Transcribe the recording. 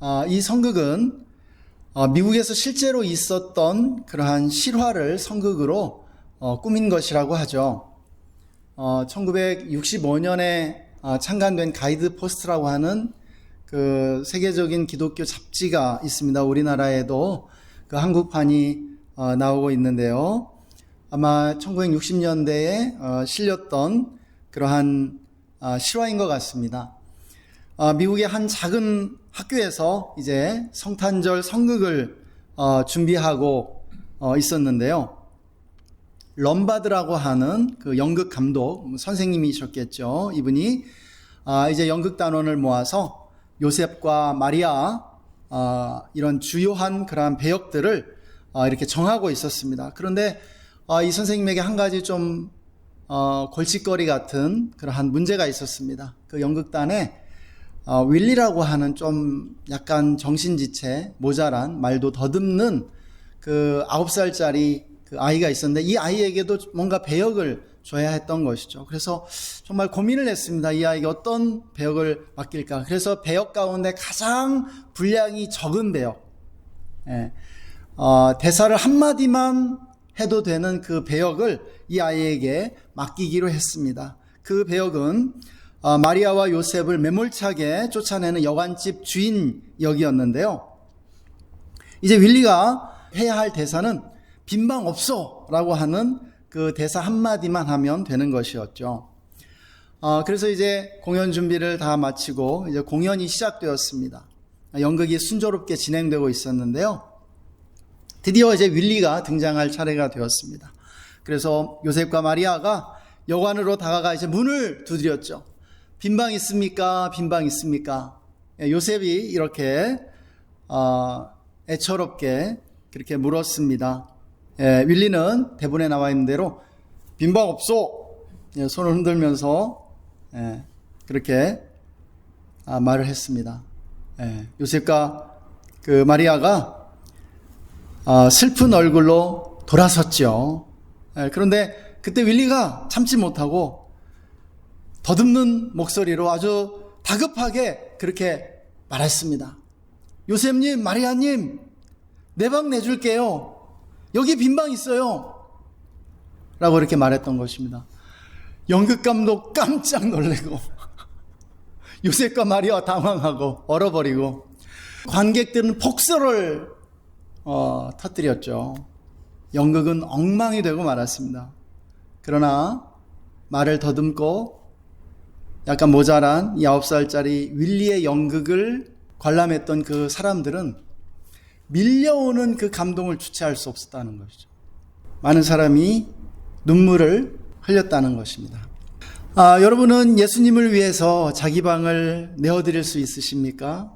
아, 이 성극은 어, 미국에서 실제로 있었던 그러한 실화를 성극으로 어, 꾸민 것이라고 하죠. 어, 1965년에 어, 창간된 가이드 포스트라고 하는 그 세계적인 기독교 잡지가 있습니다. 우리나라에도 그 한국판이 어, 나오고 있는데요. 아마 1960년대에 어, 실렸던 그러한 아, 실화인 것 같습니다. 어, 미국의 한 작은 학교에서 이제 성탄절 성극을 어, 준비하고 어, 있었는데요. 럼바드라고 하는 그 연극 감독 선생님이셨겠죠. 이분이 아, 이제 연극 단원을 모아서 요셉과 마리아 아, 이런 주요한 그러한 배역들을 아, 이렇게 정하고 있었습니다. 그런데 아, 이 선생님에게 한 가지 좀 어, 골칫거리 같은 그러한 문제가 있었습니다. 그 연극단에 어, 윌리라고 하는 좀 약간 정신지체 모자란 말도 더듬는 그 아홉 살짜리 그 아이가 있었는데 이 아이에게도 뭔가 배역을 줘야 했던 것이죠. 그래서 정말 고민을 했습니다. 이 아이에게 어떤 배역을 맡길까. 그래서 배역 가운데 가장 분량이 적은 배역. 예. 어, 대사를 한마디만 해도 되는 그 배역을 이 아이에게 맡기기로 했습니다. 그 배역은 어, 마리아와 요셉을 매몰차게 쫓아내는 여관집 주인 역이었는데요. 이제 윌리가 해야 할 대사는 빈방 없어 라고 하는 그 대사 한마디만 하면 되는 것이었죠. 어, 그래서 이제 공연 준비를 다 마치고 이제 공연이 시작되었습니다. 연극이 순조롭게 진행되고 있었는데요. 드디어 이제 윌리가 등장할 차례가 되었습니다. 그래서 요셉과 마리아가 여관으로 다가가 이제 문을 두드렸죠. 빈방 있습니까? 빈방 있습니까? 예, 요셉이 이렇게 어, 애처롭게 그렇게 물었습니다. 예, 윌리는 대본에 나와 있는 대로 빈방 없소. 예, 손을 흔들면서 예, 그렇게 아, 말을 했습니다. 예, 요셉과 그 마리아가 아, 슬픈 얼굴로 돌아섰죠. 예, 그런데 그때 윌리가 참지 못하고 더듬는 목소리로 아주 다급하게 그렇게 말했습니다. 요셉님, 마리아님, 내 방 내줄게요. 여기 빈방 있어요. 라고 이렇게 말했던 것입니다. 연극 감독 깜짝 놀래고, 요셉과 마리아 당황하고, 얼어버리고, 관객들은 폭설을 어, 터뜨렸죠. 연극은 엉망이 되고 말았습니다. 그러나 말을 더듬고 약간 모자란 이 아홉 살짜리 윌리의 연극을 관람했던 그 사람들은 밀려오는 그 감동을 주체할 수 없었다는 것이죠. 많은 사람이 눈물을 흘렸다는 것입니다. 아, 여러분은 예수님을 위해서 자기 방을 내어드릴 수 있으십니까?